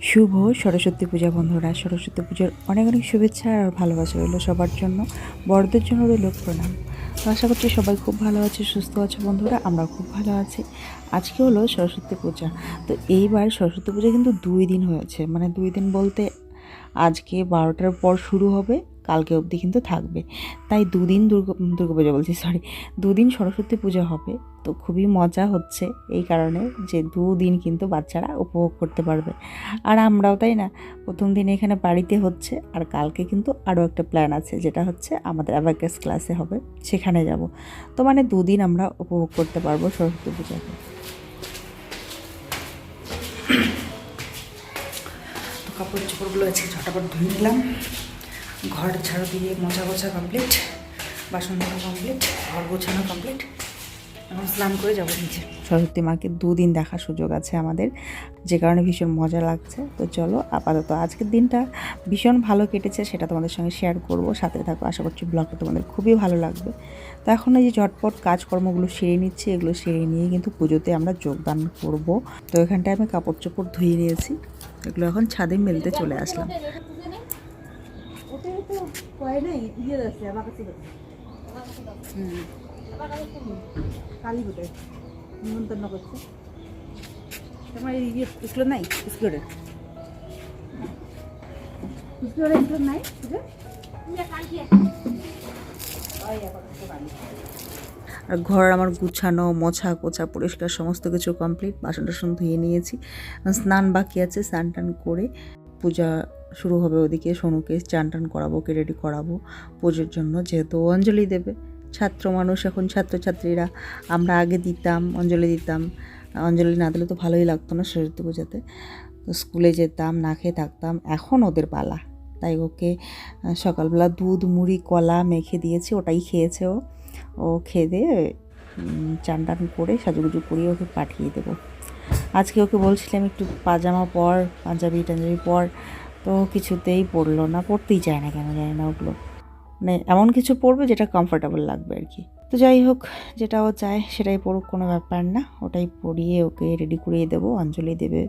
শুভ সরস্বতী পূজা বন্ধুরা। সরস্বতী পুজোর অনেক অনেক শুভেচ্ছা আর ভালোবাসা রইল সবার জন্য। বড়দের জন্য রইল প্রণাম। তো আশা করছি সবাই খুব ভালো আছে, সুস্থ আছে বন্ধুরা আমরা খুব ভালো আছি। আজকে হলো সরস্বতী পূজা। তো এইবার সরস্বতী পূজা কিন্তু দুই দিন হয়েছে। মানে দুই দিন বলতে আজকে বারোটার পর শুরু হবে, কালকে অবধি কিন্তু থাকবে। তাই দুদিন দুর্গা দুর্গা পূজা বলছি সরি দুদিন সরস্বতী পূজা হবে। তো খুবই মজা হচ্ছে এই কারণে যে দুদিন কিন্তু বাচ্চারা উপভোগ করতে পারবে। আর আমরাও তাই না? প্রথম দিন এখানে বাড়িতে হচ্ছে আর কালকে কিন্তু আরও একটা প্ল্যান আছে যেটা হচ্ছে আমাদের অ্যাভাকাস ক্লাসে হবে, সেখানে যাব। তো মানে দুদিন আমরা উপভোগ করতে পারব সরস্বতী পূজাকে। কাপড় চোপড়গুলো আজকে ঝটাপট ধুয়ে নিলাম। ঘর ঝাড়ু দিয়ে মোছা গোছা কমপ্লিট বাসন ধোয়া কমপ্লিট ঘর গোছানো কমপ্লিট এখন স্নান করে যাব নিচে। সরস্বতী মাকে দুদিন দেখার সুযোগ আছে আমাদের যে কারণে ভীষণ মজা লাগছে। তো চলো আপাতত আজকের দিনটা ভীষণ ভালো কেটেছে সেটা তোমাদের সঙ্গে শেয়ার করব। সাথে থাকো আশা করছি ব্লগটা তোমাদের খুবই ভালো লাগবে। তো এখন এই যে ঝটপট কাজকর্মগুলো সেরে নিচ্ছি এগুলো সেরে নিয়ে কিন্তু পুজোতে আমরা যোগদান করব। তো এখানটায় আমি কাপড় চোপড় ধুয়ে নিয়েছি এগুলো এখন ছাদে মেলতে চলে আসলাম। ইয়ে হুম। কালী কোথায় নিমন্ত্রণ করছে। তোমার ইয়ে স্কুলে নাই? স্কুলের স্কুলের স্কুল নাই? আর ঘর আমার গুছানো মোছা কোছা পরিষ্কার সমস্ত কিছু কমপ্লিট বাসন টাসন ধুয়ে নিয়েছি। স্নান বাকি আছে স্নান টান করে পূজা শুরু হবে ওদিকে। সোনুকে চান টান করাবো ওকে রেডি করাবো। পুজোর জন্য যেহেতু অঞ্জলি দেবে। ছাত্র মানুষ এখন ছাত্রছাত্রীরা। আমরা আগে দিতাম, অঞ্জলি দিতাম। অঞ্জলি না দিলে তো ভালোই লাগতো না সরস্বতী পুজোতে। তো স্কুলে যেতাম, না খেয়ে থাকতাম, এখন ওদের পালা। তাই ওকে সকালবেলা দুধ, মুড়ি, কলা মেখে দিয়েছি, ওটাই খেয়েছে ও। ও খেয়ে দিয়ে চান টান করে সাজুগুজু করিয়ে ওকে পাঠিয়ে দেবো। আজকে ওকে বলছিলাম একটু পাজামা পর, পাঞ্জাবি টাঞ্জাবি পর। তো কিছুতেই পরলো না পরতেই চায় না কেন জানি না ওগুলো। মানে এমন কিছু পরবে যেটা কমফোর্টেবল লাগবে আর কি। তো যাই হোক যেটা ও চায় সেটাই পড়ুক কোনো ব্যাপার না। ওটাই পরিয়ে ওকে রেডি করিয়ে দেবো অঞ্জলি দেবে।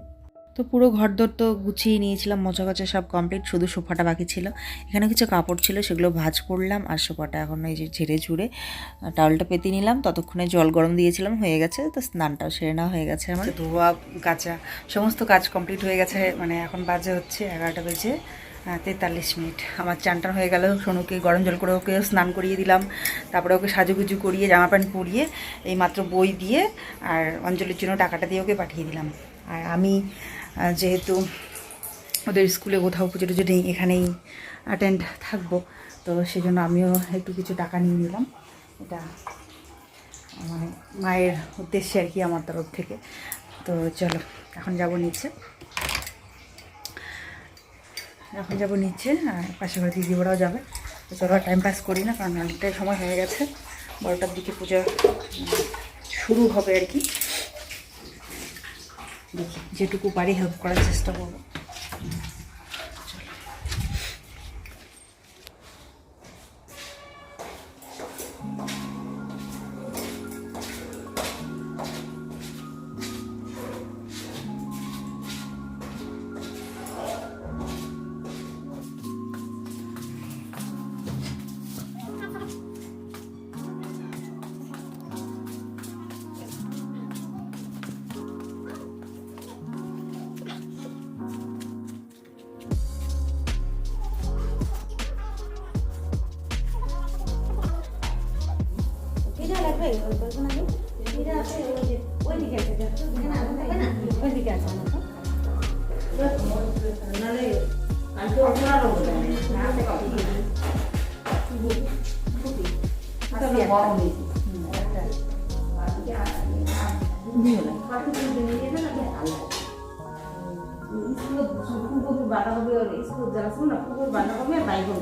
তো পুরো ঘর দর তো গুছিয়ে নিয়েছিলাম মোছা গোছা সব কমপ্লিট শুধু সোফাটা বাকি ছিল। এখানে কিছু কাপড় ছিল সেগুলো ভাজ করলাম আর সোফাটা এখন এই যে ঝেড়ে ঝুড়ে টাওয়ালটা পেতে নিলাম। ততক্ষণে জল গরম দিয়েছিলাম হয়ে গেছে। তো স্নানটাও সেরে নেওয়া হয়ে গেছে আমার। ধোয়া কাচা সমস্ত কাজ কমপ্লিট হয়ে গেছে মানে এখন বাজে হচ্ছে এগারোটা বেজে তেতাল্লিশ মিনিট। আমার চানটান হয়ে গেল, সোনুকে গরম জল করে ওকে স্নান করিয়ে দিলাম। তারপরে ওকে সাজুগুজু করিয়ে, জামা প্যান্ট পরিয়ে এই মাত্র বই দিয়ে আর অঞ্জলির জন্য টাকাটা দিয়ে ওকে পাঠিয়ে দিলাম। আর আমি যেহেতু ওদের স্কুলে কোথাও পুজো টুজো নেই এখানেই অ্যাটেন্ড থাকব, তো সেই জন্য আমিও একটু কিছু টাকা নিয়ে নিলাম। এটা মানে মায়ের উদ্দেশ্যে আর কি আমার তরফ থেকে। তো চলো, এখন যাব নিচে। এখন যাব নিচে, আর পাশে ঘরে দিদি ওরাও যাবে। তো চলো টাইম পাস করি না, কারণ অনেকটাই সময় হয়ে গেছে। বারোটার দিকে পূজা শুরু হবে আর কি। দেখি, যেটুকু পারি হেল্প করার চেষ্টা করব। বাঁধাকপি স্কুল যারা শুনুন বাঁধাকপি আর বাইগন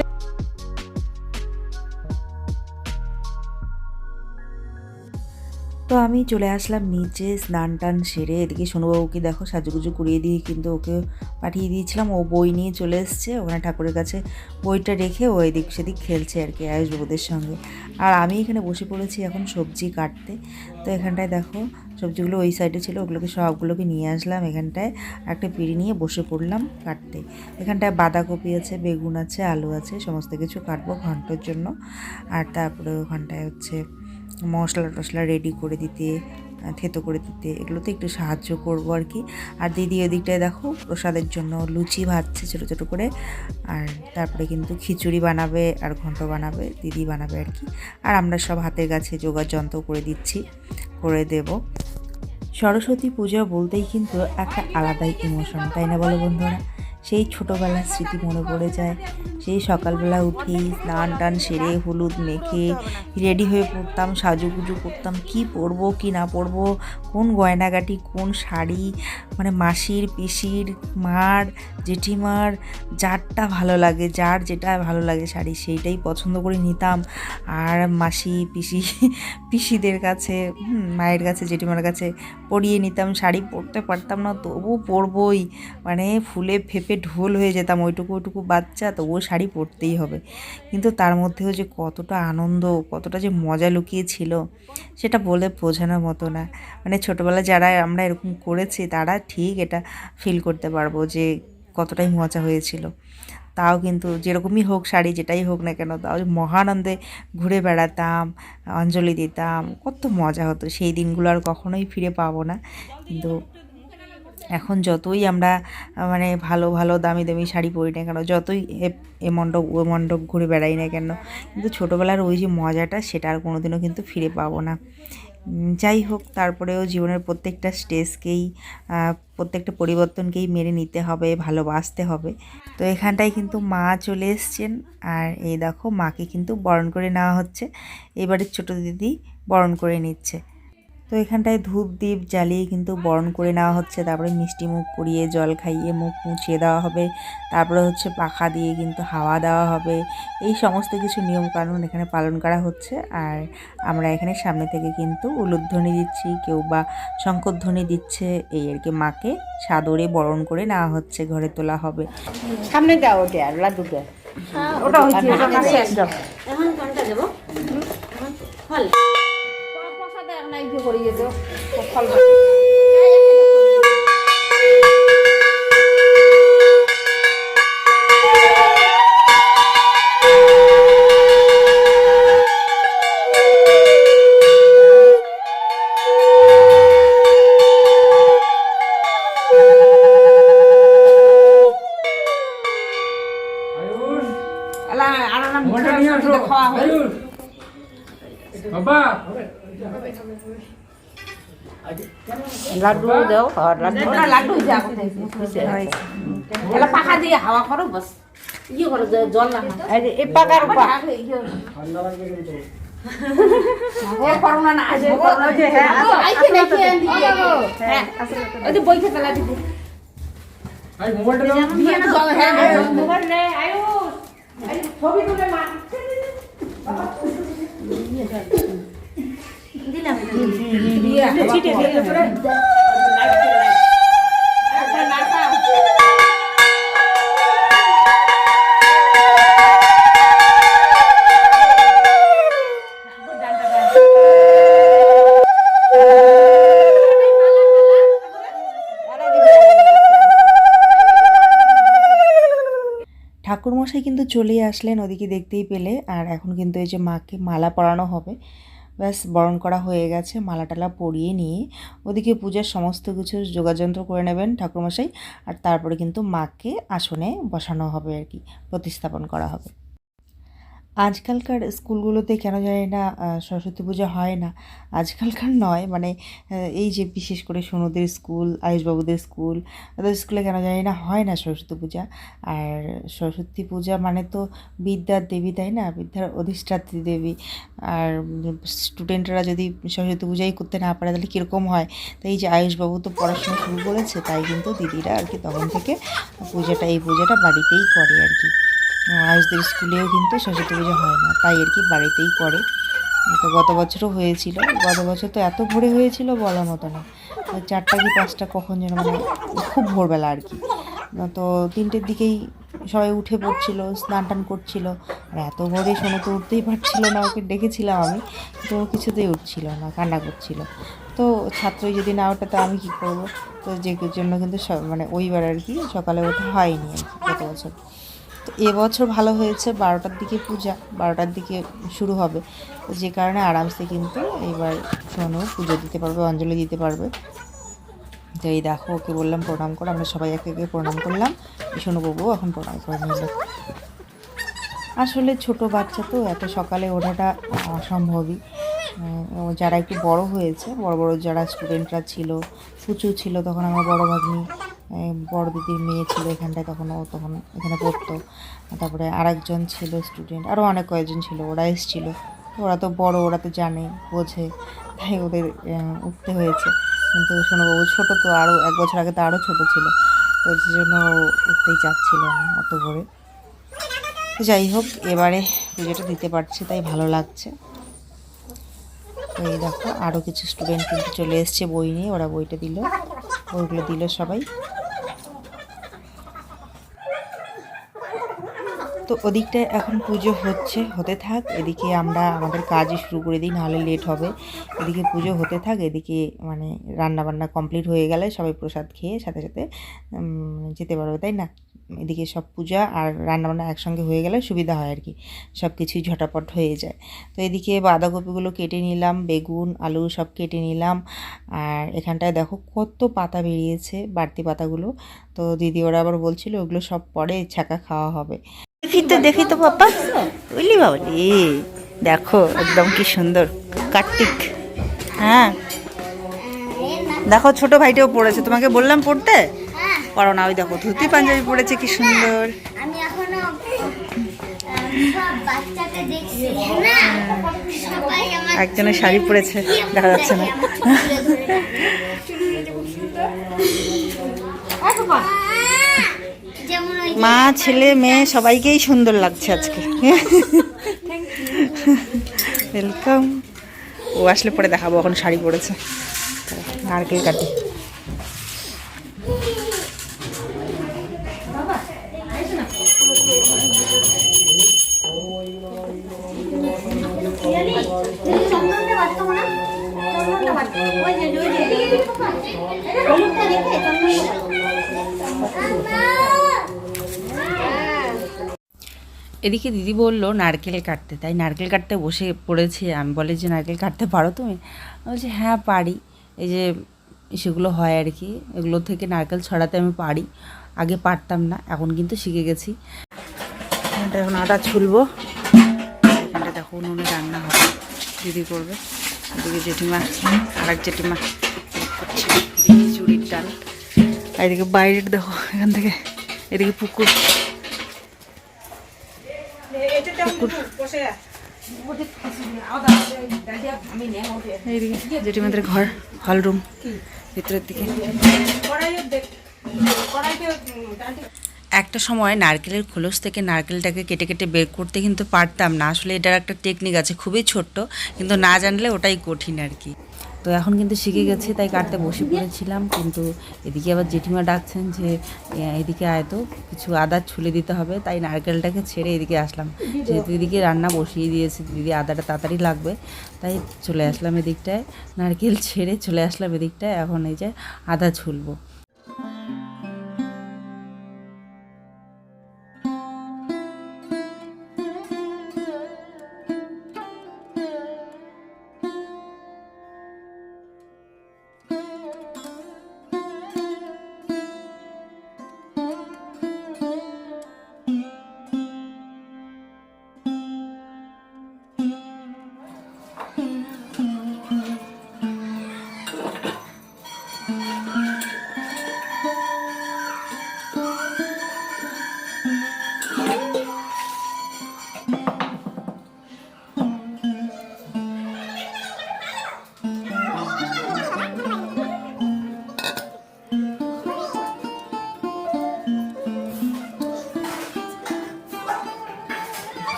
তো আমি চলে আসলাম নিচে, স্নান টান সেরে এদিকে সোনুবাবুকে দেখো সাজুগুজু করিয়ে দিয়ে কিন্তু ওকে পাঠিয়ে দিয়েছিলাম। ও বই নিয়ে চলে এসছে, ওখানে ঠাকুরের কাছে বইটা রেখে ও এদিক সেদিক খেলছে আর কি আয়ুষবাবুদের সঙ্গে। আর আমি এখানে বসে পড়েছি এখন সবজি কাটতে। তো এখানটায় দেখো সবজিগুলো ওই সাইডে ছিল, ওগুলোকে সবগুলোকে নিয়ে আসলাম এখানটায়। একটা পিড়ি নিয়ে বসে পড়লাম কাটতে। এখানটায় বাঁধাকপি আছে, বেগুন আছে, আলু আছে, সমস্ত কিছু কাটবো ঘণ্টার জন্য। আর তারপরে ওখানটায় হচ্ছে মশলা টশলা রেডি করে দিতে থেতো করে দিতে, এগুলোতে একটু সাহায্য করব আর কি। আর দিদি ওদিকটায় দেখো, প্রসাদের জন্য লুচি ভাজছে ছোটো ছোটো করে, আর তারপরে কিন্তু খিচুড়ি বানাবে আর ঘন্ট বানাবে, দিদি বানাবে আর কি। আর আমরা সব হাতের কাছে যোগার যন্ত্র করে দিচ্ছি, করে দেব। সরস্বতী পূজা বলতেই কিন্তু একটা আলাদাই ইমোশন তাই না বলো বন্ধুরা? সেই ছোটোবেলার স্মৃতি মনে পড়ে যায়। সেই সকালবেলা উঠেই স্নান টান সেরে হলুদ মেখে রেডি হয়ে পড়তাম, সাজুগুজু করতাম, কি পরবো, কি না পরবো, কোন গয়নাগাটি, কোন শাড়ি মানে মাসির, পিসির, মার, জেঠিমার, যারটা ভালো লাগে, যার যেটা ভালো লাগে শাড়ি, সেইটাই পছন্দ করে নিতাম। আর মাসি, পিসি, পিসিদের কাছে মায়ের কাছে, জেঠিমার কাছে পরিয়ে নিতাম, শাড়ি পরতে পারতাম না তবু পরবই। মানে ফুলে ফেপে ঢোল হয়ে যেতাম, ওইটুকু ওইটুকু বাচ্চা, তবুও শাড়ি পরতেই হবে। কিন্তু তার মধ্যেও যে কতটা আনন্দ, কতটা যে মজা লুকিয়ে ছিল সেটা বলে বোঝানোর মতো না। মানে ছোটোবেলায় যারা আমরা এরকম করেছি, তারা ঠিক এটা ফিল করতে পারব যে কতটাই মজা হয়েছিল। তাও কিন্তু যেরকমই হোক শাড়ি যেটাই হোক না কেন, তাও মহানন্দে ঘুরে বেড়াতাম, অঞ্জলি দিতাম, কত মজা হতো। সেই দিনগুলো আর কখনোই ফিরে পাবো না। কিন্তু এখন যতই আমরা মানে ভালো ভালো দামি দামি শাড়ি পরি না কেন, যতই এ- মণ্ডপ, ও মণ্ডপ ঘুরে বেড়াই না কেন, কিন্তু ছোটোবেলার ওই যে মজাটা, সেটা আর কোনোদিনও কিন্তু ফিরে পাবো না। যাই হোক, তারপরেও জীবনের প্রত্যেকটা স্টেজকেই প্রত্যেকটা পরিবর্তনকেই মেনে নিতে হবে, ভালোবাসতে হবে। তো এখানটায় কিন্তু মা চলে এসছেন, আর এই দেখো, মাকে কিন্তু বরণ করে নেওয়া হচ্ছে। এবারে ছোট দিদি বরণ করে নিচ্ছে। তো এখানটায় ধূপ দ্বীপ জ্বালিয়ে কিন্তু বরণ করে নেওয়া হচ্ছে। তারপরে মিষ্টি মুখ করিয়ে জল খাইয়ে মুখ মুছিয়ে দেওয়া হবে। তারপরে হচ্ছে পাখা দিয়ে কিন্তু হাওয়া দেওয়া হবে। এই সমস্ত কিছু নিয়মকানুন এখানে পালন করা হচ্ছে। আর আমরা এখানে সামনে থেকে কিন্তু উলুধ্বনি দিচ্ছি। কেউ বা শঙ্করধ্বনি দিচ্ছে এই আর কি মাকে সাদরে বরণ করে নেওয়া হচ্ছে ঘরে তোলা হবে। সামনে দাও ওটা আর লাড্ডুটা ওটা হচ্ছে এখন কোনটা দেবো? ফল এই যে করিয়ে দেবো ফল লাড্ডু দাও লাড্ডু লাড্ডু যা এলা পাখা দিয়ে হাওয়া করো বাস। ইয়ে করো জল না এই পাকার উপর এ করোনা না আসে করোনা। যে হ্যাঁ আইছে নাকি আন্দি হ্যাঁ ওই যে বই খেতে লাগি আই মোবাইলটা দাও। দিয়ে না হ্যাঁ মোবাইল নে আয়ুষ। ছবি তুলে মা দিলাম। ঠাকুরমশাই কিন্তু চলেই আসলেন ওদিকে দেখতেই পেলে আর এখন কিন্তু এই যে মাকে মালা পরানো হবে। ব্যাস, বরণ করা হয়ে গেছে মালা টালা পরিয়ে নিয়ে ওদিকে পূজার সমস্ত কিছু যোগাযন্ত্র করে নেবেন ঠাকুরমশাই, আর তারপরে কিন্তু মাকে আসনে বসানো হবে আর কি, প্রতিস্থাপন করা হবে। আজকালকার স্কুলগুলোতে কেন জানি না সরস্বতী পূজা হয় না। আজকালকার নয় মানে এই যে বিশেষ করে সোনুদের স্কুল, আয়ুষবাবুদের স্কুল, তাদের স্কুলে কেন জানি না হয় না সরস্বতী পূজা। আর সরস্বতী পূজা মানে তো বিদ্যার দেবী, তাই না? বিদ্যার অধিষ্ঠাত্রী দেবী। আর স্টুডেন্টরা যদি সরস্বতী পূজাই করতে না পারে, তাহলে কীরকম হয়? তাই এই যে আয়ুষবাবু তো পড়াশোনা শুরু করেছে, তাই কিন্তু দিদিরা আর কি তখন থেকে পূজাটা, এই পূজাটা বাড়িতেই করে আর কি। আয়ুষদের স্কুলেও কিন্তু সরস্বতী পুজো হয় না। তাই আর কি বাড়িতেই করে। তো গত বছরও হয়েছিল। গত বছর তো এত ভোরে হয়েছিল বলার মতো না। চারটা কি পাঁচটা কখন যেন মানে খুব ভোরবেলা আর কি। তো তিনটের দিকেই সবাই উঠে পড়ছিল, স্নান টান করছিল। আর এত ভোরে শোনো তো উঠতেই পারছিল না, ওকে ডেকেছিলাম আমি। তো কিছুতেই উঠছিল না, কান্না করছিল। তো ছাত্রই যদি না ওঠে তো আমি কী করব? তো যে জন্য কিন্তু মানে ওইবার আর কি সকালে ওঠা হয়নি আর কি গত বছর। তো এবছর ভালো হয়েছে, বারোটার দিকে পূজা, বারোটার দিকে শুরু হবে। তো যে কারণে আরামসে কিন্তু এবার সোনু পুজো দিতে পারবে, অঞ্জলি দিতে পারবে। তো এই দেখো, ওকে বললাম প্রণাম করো, আমরা সবাই একে একে প্রণাম করলাম। সোনুবাবু এখন প্রণাম করে আসলে ছোট বাচ্চা তো, এত সকালে ওঠাটা অসম্ভবই। যারা একটু বড় হয়েছে, বড় বড় যারা স্টুডেন্টরা ছিল ফুচু ছিল তখন আমার বড় ভাগ্নি বড় দিদির মেয়ে ছিল এখানটায় তখন ও তখন এখানে পড়তো। তারপরে আরেকজন ছিল স্টুডেন্ট আরও অনেক কয়েকজন ছিল, ওরা এসেছিল। ওরা তো বড়, ওরা তো জানে, বোঝে, তাই ওদের উঠতে হয়েছে। কিন্তু সোনুবাবু ছোটো তো আরও এক বছর আগে তো আরও ছোটো ছিল। তো সেই জন্য উঠতেই চাচ্ছিল না অত করে। তো যাই হোক, এবারে পুজোটা দিতে পারছি, তাই ভালো লাগছে। এই দেখো আরও কিছু স্টুডেন্ট কিন্তু চলে এসছে, বই নিয়ে। ওরা বইটা দিল। বইগুলো দিল সবাই। তো ওদিকটায় এখন পুজো হচ্ছে, হতে থাক। এদিকে আমরা আমাদের কাজই শুরু করে দিই, নাহলে লেট হবে। এদিকে পুজো হতে থাক, এদিকে মানে রান্না বান্না কমপ্লিট হয়ে গেলে সবাই প্রসাদ খেয়ে সাথে সাথে যেতে পারবে, তাই না? এদিকে সব পূজা আর রান্নাবান্না একসঙ্গে হয়ে গেলে সুবিধা হয় আর কি। সব কিছুই ঝটাপট হয়ে যায়। তো এদিকে বাঁধাকপিগুলো কেটে নিলাম, বেগুন, আলু সব কেটে নিলাম। আর এখানটায় দেখো কত পাতা বেরিয়েছে বাড়তি পাতাগুলো। তো দিদি ওরা আবার বলছিল ওগুলো সব পরে ছাকা খাওয়া হবে। দেখি তো দেখি তো পাপা বুঝলি বাবলি দেখো একদম কি সুন্দর কার্তিক হ্যাঁ দেখো ছোট ভাইটাও পড়েছে তোমাকে বললাম পড়তে পড়ো না ওই দেখো ধুতি পাঞ্জাবি পড়েছে কি সুন্দর একজনের শাড়ি পরেছে দেখা যাচ্ছে না যেমন ওই মা, ছেলে, মেয়ে, সবাইকেই সুন্দর লাগছে আজকে। ওয়েলকাম ও আসলে পরে দেখাবো, এখন শাড়ি পরেছে। নারকেল কাটি। ওই যে ওই যে হলুদটা রেখে চন্দনটা এদিকে দিদি বলল, নারকেল কাটতে। তাই নারকেল কাটতে বসে পড়েছি আমি। বলে, যে নারকেল কাটতে পারো তুমি? বলছি হ্যাঁ পারি। এই যে সেগুলো হয় আর কি, এগুলো থেকে নারকেল ছড়াতে আমি পারি। আগে পারতাম না, এখন কিন্তু শিখে গেছি। এখন আটা ছুলবো। এখানটা দেখো উনুনে রান্না হবে। দিদি করবে। এদিকে জেঠিমা আর এক জেঠিমা চুরির ডাল। এদিকে বাইরের দেখো, এখান থেকে এদিকে পুকুর। জেঠিমাদের ঘর হল রুম ভিতরের দিকে। একটা সময় নারকেলের খোলস থেকে নারকেলটাকে কেটে কেটে বের করতে কিন্তু পারতাম না। আসলে এটার একটা টেকনিক আছে খুবই ছোট্ট কিন্তু না জানলে ওটাই কঠিন আর কি। তো এখন কিন্তু শিখে গেছে, তাই কাটতে বসে পড়েছিলাম। কিন্তু এদিকে আবার জেঠিমা ডাকছেন যে এদিকে আয় তো, কিছু আদা ছুলে দিতে হবে। তাই নারকেলটাকে ছেড়ে এদিকে আসলাম। যেহেতু এদিকে রান্না বসিয়ে দিয়েছে, দিদি আদাটা তাড়াতাড়ি লাগবে, তাই চলে আসলাম এদিকটায়। নারকেল ছেড়ে চলে আসলাম এদিকটায়। এখন এই যে আদা ছুলবো।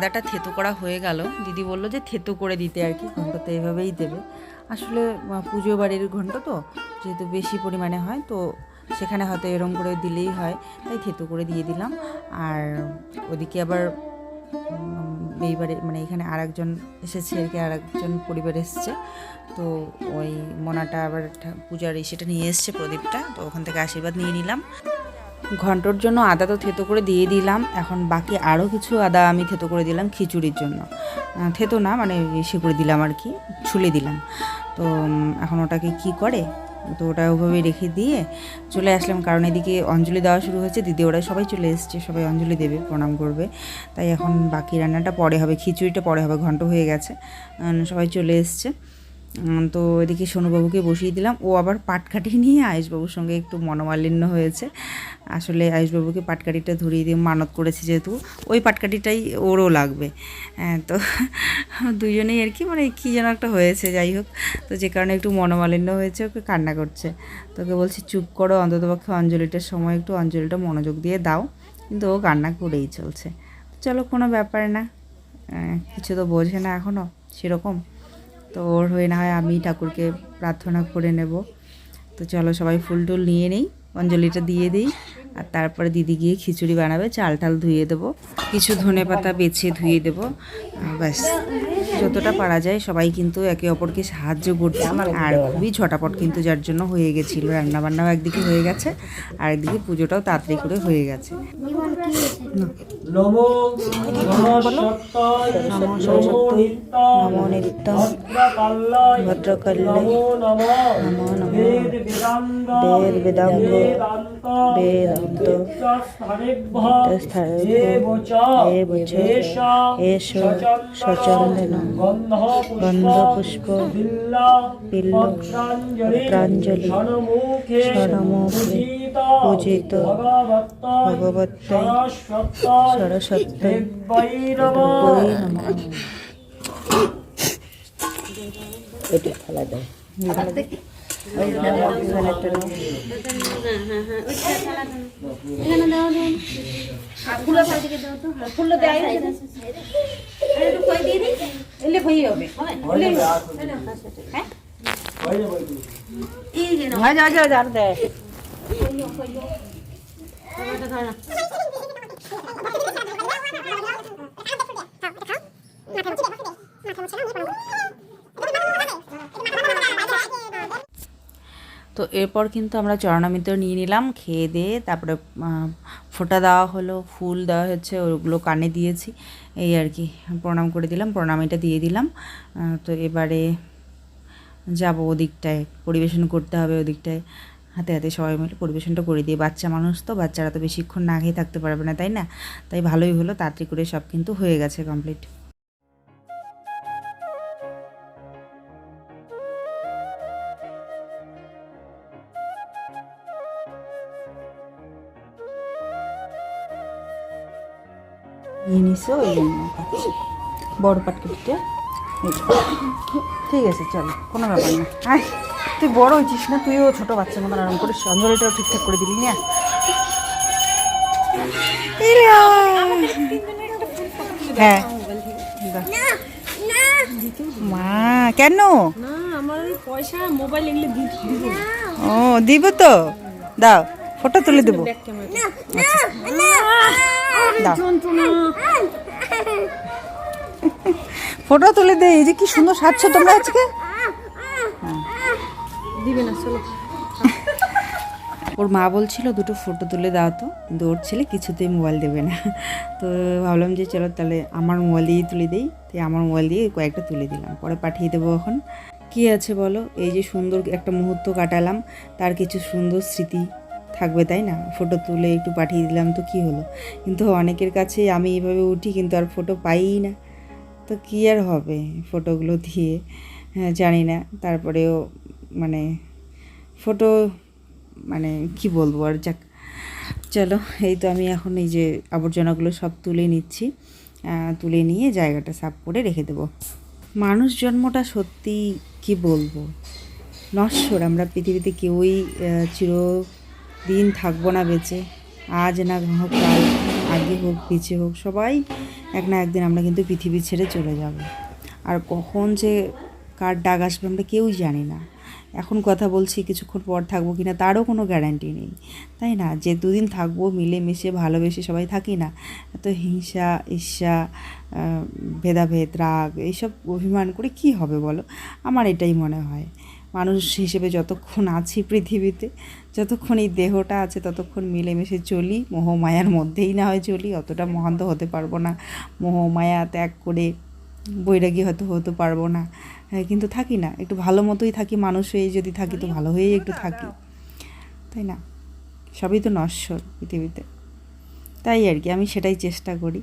আদাটা থেতো করা হয়ে গেল। দিদি বলল যে থেতো করে দিতে আর কি ঘন্টাতে এভাবেই দেবে। আসলে পুজো বাড়ির ঘন্ট তো, যেহেতু বেশি পরিমাণে হয়, তো সেখানে হয়তো এরম করে দিলেই হয়, তাই থেতো করে দিয়ে দিলাম। আর ওদিকে আবার এইবারে মানে এখানে আর একজন এসেছে আর কি আর একজন পরিবার এসছে। তো ওই মোনাটা আবার পূজার সেটা নিয়ে এসছে প্রদীপটা, তো ওখান থেকে আশীর্বাদ নিয়ে নিলাম। ঘন্টর জন্য আদা তো থেতো করে দিয়ে দিলাম। এখন বাকি আরও কিছু আদা আমি থেতো করে দিলাম খিচুড়ির জন্য। থেতো না মানে ইসে করে দিলাম আর কি, ছুলে দিলাম। তো এখন ওটাকে কি করে? তো ওটা ওভাবে রেখে দিয়ে চলে আসলাম, কারণ এদিকে অঞ্জলি দেওয়া শুরু হয়েছে, দিদি ওরা সবাই চলে এসছে, সবাই অঞ্জলি দেবে, প্রণাম করবে। তাই এখন বাকি রান্নাটা পরে হবে, খিচুড়িটা পরে হবে, ঘন্ট হয়ে গেছে। সবাই চলে এসছে। তো এদিকে সোনুবাবুকে বসিয়ে দিলাম। ও আবার পাটকাঠি নিয়ে আয়ুষবাবুর সঙ্গে একটু মনোমালিন্য হয়েছে। আসলে আয়ুষবাবুকে পাটকাঠিটা ধরিয়ে দিয়ে মানত করেছে যেহেতু। ওই পাটকাঠিটাই ওরও লাগবে। হ্যাঁ, তো দুজনেই আর কি মানে কী যেন একটা হয়েছে যাই হোক। তো যে কারণে একটু মনোমালিন্য হয়েছে ওকে কান্না করছে। তোকে বলছি চুপ করো অন্ততপক্ষে অঞ্জলিটার সময় একটু অঞ্জলিটা মনোযোগ দিয়ে দাও। কিন্তু ও কান্না করেই চলছে। চলো কোনো ব্যাপার না। আহ, কিছু তো বোঝে না এখনও সেরকম। তো ওর হয়ে না হয় আমি ঠাকুরকে প্রার্থনা করে নেব। তো চলো সবাই ফুল টুল নিয়ে নেই, অঞ্জলিটা দিয়ে দিই, আর তারপরে দিদি গিয়ে খিচুড়ি বানাবে, চাল টাল ধুয়ে দেবো। কিছু ধনে পাতা বেছে ধুয়ে দেবো। ব্যাস, যতটা পারা যায় সবাই কিন্তু একে অপরকে সাহায্য করছে। আর খুবই ঝটাপট কিন্তু যার জন্য হয়ে গেছিল। রান্নাবান্নাও একদিকে হয়ে গেছে আর একদিকে পুজোটাও তাড়াতাড়ি করে হয়ে গেছে। নমো নমঃ নিত্যায় নমো নিত্যায়, ভদ্রকাল্যায়। ভদ্রকাল্যায়, নমো নমঃ। নমো নমঃ, বেদ বেদাঙ্গ বেদ বেদাঙ্গ, বেদান্ত বেদান্ত, নিত্যস্থানেভ্যঃ নিত্যস্থানেভ্যঃ, এব চ এষ। এষ। গন্ধ গন্ধ পুষ্প পুষ্প, পত্রাঞ্জলি। পত্রাঞ্জলি, ষণ্মুখে। ষণ্মুখে, পূজিত আর দিয়ে দিই এলে হয়ে। যাবে যাবে তো। এই তো এরপর কিন্তু আমরা চরণামিত্র নিয়ে নিলাম, খেয়ে দিয়ে তারপরে ফোঁটা দেওয়া হলো, ফুল দেওয়া হচ্ছে, ওগুলো কানে দিয়েছি, এই আর কি, প্রণাম করে দিলাম প্রণামিটা দিয়ে দিলাম তো এবারে যাব ওদিকটায়, পরিবেশন করতে হবে ওদিকটায় হাতে হাতে সবাই মিলে পরিবেশনটা করে দিয়ে, বাচ্চা মানুষ তো, বাচ্চারা তো বেশিক্ষণ না খেয়ে থাকতে পারবে না, তাই না? তাই ভালোই হলো, তাড়াতাড়ি করে সব কিন্তু হয়ে গেছে কমপ্লিট বড় পাটকেটটা। ঠিক আছে, চলো, কোনো ব্যাপার না। তুই বড় হয়েছিস না? তুইও ছোটো বাচ্চা মতন আরাম করে অঞ্জলিটাও ঠিকঠাক করে দিলি না হ্যাঁ। মা, কেন? ও, দিব তো। দাও, ফটো তুলে দেবো। ফটো তুলে দে, এই যে কি সুন্দর সাজছো তোমরা আজকে। দিবে না, চলো। ওর মা বলছিল, দুটো ফটো তুলে দাও তো। কিন্তু ওর ছেলে কিছুতেই মোবাইল দেবে না। তো ভাবলাম যে, চলো তাহলে আমার মোবাইল দিয়েই তুলে দিই। তাই আমার মোবাইল দিয়ে কয়েকটা তুলে দিলাম। পরে পাঠিয়ে দেবো এখন। কি আছে বলো? এই যে সুন্দর একটা মুহূর্ত কাটালাম। তার কিছু সুন্দর স্মৃতি থাকবে, তাই না? ফটো তুলে একটু পাঠিয়ে দিলাম তো কি হলো? কিন্তু অনেকের কাছে আমি এইভাবে উঠি, কিন্তু আর ফটো পাইই না। তো কী আর হবে ফটোগুলো দিয়ে? হ্যাঁ জানি না। তারপরেও মানে ফটো মানে কি বলব আর যাক। চলো এই তো আমি এখন এই যে আবর্জনাগুলো সব তুলে নিচ্ছি। তুলে নিয়ে জায়গাটা সাফ করে রেখে দেবো। মানুষ জন্মটা সত্যি কি বলব? নশ্বর আমরা পৃথিবীতে কেউই আহ, চিরদিন থাকব না বেঁচে। আজ না হোক কাল আগে হোক পিছে হোক সবাই এক না একদিন আমরা কিন্তু পৃথিবী ছেড়ে চলে যাব। আর কখন যে কার ডাক আসবে আমরা কেউই জানি না। এখন কথা বলছি, কিছুক্ষণ পর থাকব কিনা তারও কোনো গ্যারান্টি নেই। তাই না? যে দুদিন থাকব, মিলেমিশে ভালোবেসে সবাই থাকি না, এত হিংসা, ঈর্ষা ভেদাভেদ, রাগ, এইসব অভিমান করে কি হবে বলো? আমার এটাই মনে হয়। মানুষ হিসেবে যতক্ষণ আছি পৃথিবীতে, যতক্ষণ এই দেহটা আছে, ততক্ষণ মিলেমিশে চলি মোহমায়ার মধ্যেই না হয় চলি, অতটা মহান্ত হতে পারব না। মোহমায়া ত্যাগ করে বৈরাগী হয়তো হতে পারব না। কিন্তু থাকি না। একটু ভালো মতোই থাকি, মানুষ হয়ে যদি থাকি তো ভালো হয়েই একটু থাকি। তাই না? সবই তো নশ্বর পৃথিবীতে। তাই আর কি, আমি সেটাই চেষ্টা করি।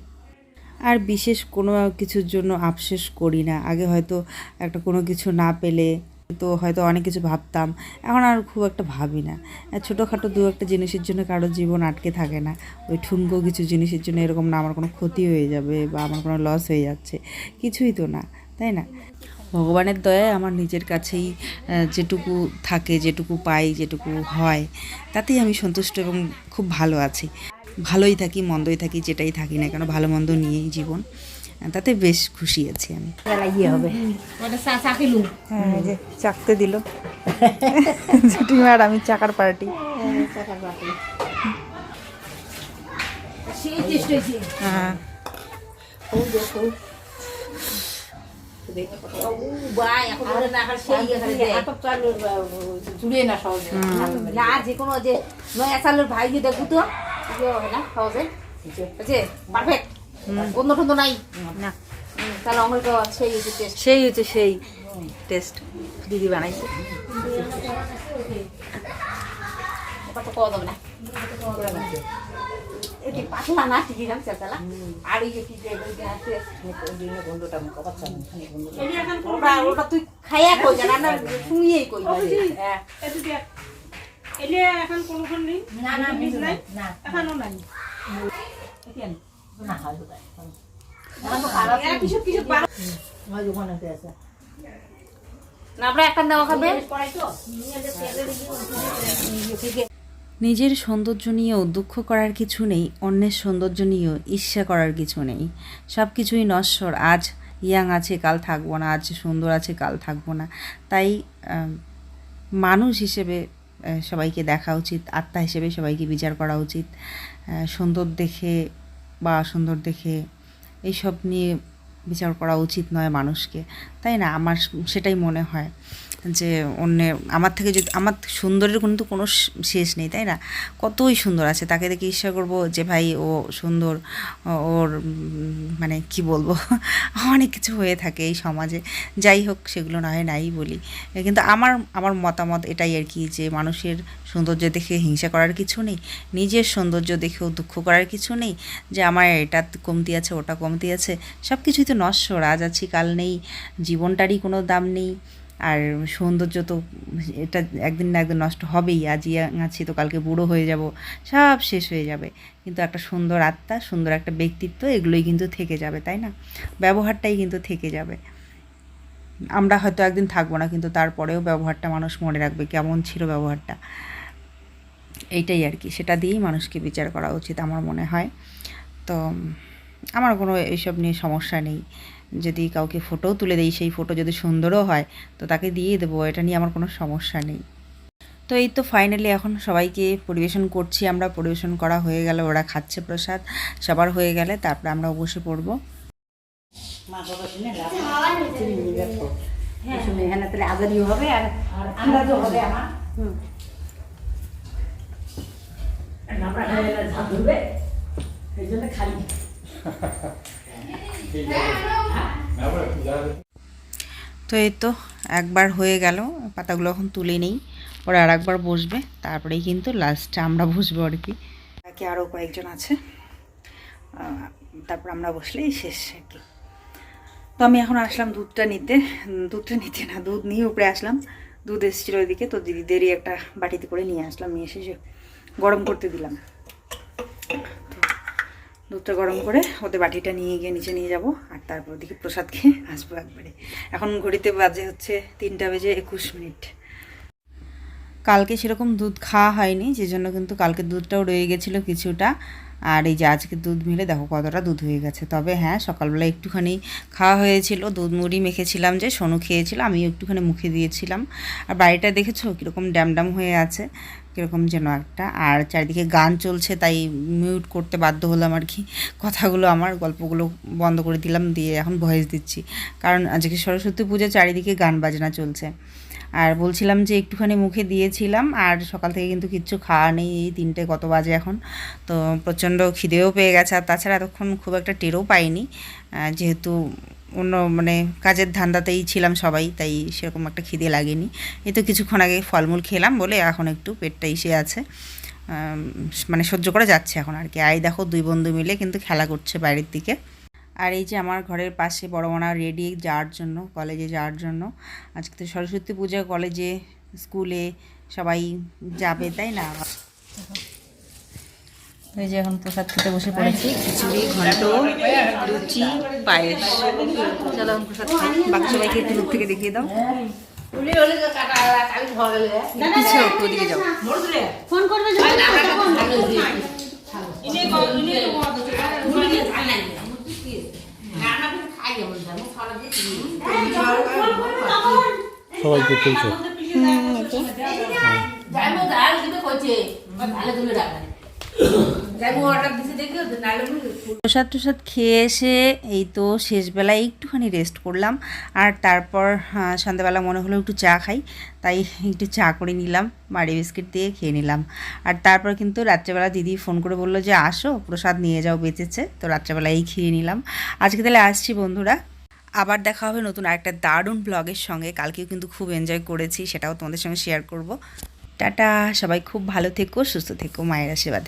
আর বিশেষ কোনো কিছুর জন্য আফসেস করি না। আগে হয়তো একটা কোনো কিছু না পেলে তো হয়তো অনেক কিছু ভাবতাম। এখন আর খুব একটা ভাবি না। ছোটোখাটো দু একটা জিনিসের জন্য কারোর জীবন আটকে থাকে না। ওই ঠুনকো কিছু জিনিসের জন্য এরকম না আমার কোনো ক্ষতি হয়ে যাবে বা আমার কোনো লস হয়ে যাচ্ছে। কিছুই তো না, তাই না? ভগবানের দয়ায় আমার নিজের কাছেই যেটুকু থাকে, যেটুকু পাই, যেটুকু হয়, তাতেই আমি সন্তুষ্ট এবং খুব ভালো আছি। ভালোই থাকি, মন্দই থাকি, যেটাই থাকি না কেন, ভালো মন্দ নিয়েই জীবন। তাতে বেশ খুশি আছি আমি। ইয়ে হবে। হ্যাঁ যে চাকতে দিল। জেঠিমা আর আমি চাকার পার্টি। হ্যাঁ যে কোনো যে নয়া চালের ভাই দেখব তো হবে না সহজে। পারফেক্ট বন্ধ টন্ধ নাই। না। তাহলে অমৃত সেই হচ্ছে টেস্ট সেই হচ্ছে সেই টেস্ট দিদি বানাইছে। ওটা তো যাবে না। এটি পাতলা না ঠিকই নাম চালা আর এই যে কি যে ওই যে আছে ওটা ওটা তুই খাইয়া কই জানা না শুনিয়েই কই হ্যাঁ। না না কিছু নাই। না। না হয় না আমরা খাবে নিজের সৌন্দর্য নিয়েও দুঃখ করার কিছু নেই অন্যের সৌন্দর্য নিয়েও ঈর্ষা করার কিছু নেই। সব কিছুই নশ্বর আজ ইয়াং আছে কাল থাকব না আজ সুন্দর আছে কাল থাকব না। তাই মানুষ হিসেবে সবাইকে দেখা উচিত আত্মা হিসেবে সবাইকে বিচার করা উচিত। সুন্দর দেখে বা সুন্দর দেখে এইসব নিয়ে বিচার করা উচিত নয় মানুষকে। তাই না? আমার সেটাই মনে হয়। যে অন্যের আমার থেকে যদি, আমার সুন্দরের কিন্তু কোনো শেষ নেই, তাই না? কতই সুন্দর আছে, তাকে দেখে ঈর্ষা করব যে ভাই ও সুন্দর ওর মানে কি বলব? অনেক কিছু হয়ে থাকে এই সমাজে, যাই হোক সেগুলো না হয় নাই বলি। কিন্তু আমার আমার মতামত এটাই আর কি যে মানুষের সৌন্দর্য দেখে হিংসা করার কিছু নেই, নিজের সৌন্দর্য দেখেও দুঃখ করার কিছু নেই, যে আমার এটা কমতি আছে, ওটা কমতি আছে সব কিছুই তো নশ্বর, আজ আছি, কাল নেই, জীবনটারই কোনো দাম নেই। আর সৌন্দর্য তো এটা একদিন না একদিন নষ্ট হবেই। আজ ইয়াং আছি তো কালকে বুড়ো হয়ে যাব, সব শেষ হয়ে যাবে। কিন্তু একটা সুন্দর আত্মা, সুন্দর একটা ব্যক্তিত্ব, এগুলোই কিন্তু থেকে যাবে, তাই না? ব্যবহারটাই কিন্তু থেকে যাবে। আমরা হয়তো একদিন থাকব না, কিন্তু তারপরেও ব্যবহারটা মানুষ মনে রাখবে, কেমন ছিল ব্যবহারটা। এইটাই আর কি, সেটা দিয়েই মানুষকে বিচার করা উচিত আমার মনে হয়। তো, আমার কোনো এইসব নিয়ে সমস্যা নেই। যদি কাউকে ফটোও তুলে দেই সেই ফটো যদি সুন্দরও হয় তো তাকে দিয়ে দেবো এটা নিয়ে আমার কোনো সমস্যা নেই। তো এই তো ফাইনালি এখন সবাইকে পরিবেশন করছি আমরা পরিবেশন করা হয়ে গেল ওরা খাচ্ছে প্রসাদ সবার হয়ে গেলে তারপরে আমরা বসে পড়ব। হবে আর হবে আমার। হুম। আমরা খাই এই জন্য তো এই তো একবার হয়ে গেল, পাতাগুলো এখন তুলে নেই পরে আর একবার বসবে, তারপরেই কিন্তু লাস্টে আমরা বসবো আর কি। বাকি আরও কয়েকজন আছে। তারপর আমরা বসলেই শেষ আর কি। তো আমি এখন আসলাম দুধটা নিতে। দুধটা নিতে না, দুধ নিয়ে উপরে আসলাম। দুধ এসেছিল ওইদিকে, তো দিদিদেরই একটা বাটিতে করে নিয়ে আসলাম, নিয়ে এসে গরম করতে দিলাম। দুধটা গরম করে ওদের বাটিটা নিয়ে গিয়ে নিচে নিয়ে যাব, আর তারপর ওদিকে প্রসাদ খেয়ে আসব একবারে। এখন ঘড়িতে বাজে হচ্ছে তিনটা বেজে একুশ মিনিট। কালকে সেরকম দুধ খাওয়া হয়নি যে জন্য কিন্তু কালকে দুধটাও রয়ে গেছিল কিছুটা। আর এই যে আজকে দুধ মিলে দেখো কতটা দুধ হয়ে গেছে। তবে হ্যাঁ সকালবেলা একটুখানি খাওয়া হয়েছিল, দুধ মুড়ি মেখেছিলাম যে, সোনু খেয়েছিল আমি একটুখানি মুখে দিয়েছিলাম। আর বাড়িটা দেখেছ, কীরকম ড্যাম ড্যাম হয়ে আছে। কীরকম যেন একটা। আর চারিদিকে গান চলছে, তাই মিউট করতে বাধ্য হলাম আর কি। কথাগুলো আমার, গল্পগুলো বন্ধ করে দিলাম, দিয়ে এখন ভয়েস দিচ্ছি। কারণ আজকে সরস্বতী পুজো, চারিদিকে গান বাজনা চলছে। আর বলছিলাম যে একটুখানি মুখে দিয়েছিলাম, আর সকাল থেকে কিন্তু কিচ্ছু খাওয়া নেই, এই তিনটে কত বাজে এখন। তো প্রচণ্ড খিদেও পেয়ে গেছে, আর তাছাড়া এতক্ষণ খুব একটা টেরও পাইনি। যেহেতু অন্য মানে কাজের ধান্দাতেই ছিলাম সবাই, তাই সেরকম একটা খিদে লাগেনি। এই তো কিছুক্ষণ আগে ফলমূল খেলাম বলে এখন একটু পেটটা ইসে আছে। মানে সহ্য করে যাচ্ছে এখন আর কি। আই দেখো দুই বন্ধু মিলে কিন্তু খেলা করছে বাইরের দিকে। আর এই যে আমার ঘরের পাশে বড় মানা রেডি যাওয়ার জন্য, কলেজে যাওয়ার জন্য। আজকে তো সরস্বতী পূজা, কলেজে, স্কুলে সবাই যাবে, তাই না? এই যে এখন প্রসাদ খেতে বসে পড়েছি। খিচুড়ি ঘন্ট লুচি পায়েস। চলো এখন প্রসাদ খাই। বাকি সবাইকে একটু দূর থেকে দেখিয়ে দাও। পিছিয়ে ওদিকে যাও। ফোন করবে কিন্তু কইছে তুমি রাখা প্রসাদ খেয়ে এসে এই তো শেষবেলায় একটুখানি রেস্ট করলাম। আর তারপর আহ, সন্ধ্যাবেলা মনে হলো একটু চা খাই তাই একটু চা করে নিলাম মাড়ি বিস্কিট দিয়ে খেয়ে নিলাম। আর তারপর কিন্তু রাত্রেবেলা দিদি ফোন করে বলল যে আসো প্রসাদ নিয়ে যাও বেঁচেছে। তো রাত্রেবেলায় খেয়ে নিলাম। আজকে তাহলে আসছি বন্ধুরা। আবার দেখা হবে নতুন আরেকটা দারুণ ব্লগের সঙ্গে। কালকেও কিন্তু খুব এনজয় করেছি সেটাও তোমাদের সঙ্গে শেয়ার করব। টাটা! সবাই খুব ভালো থেকো সুস্থ থেকো মায়ের আশীর্বাদে।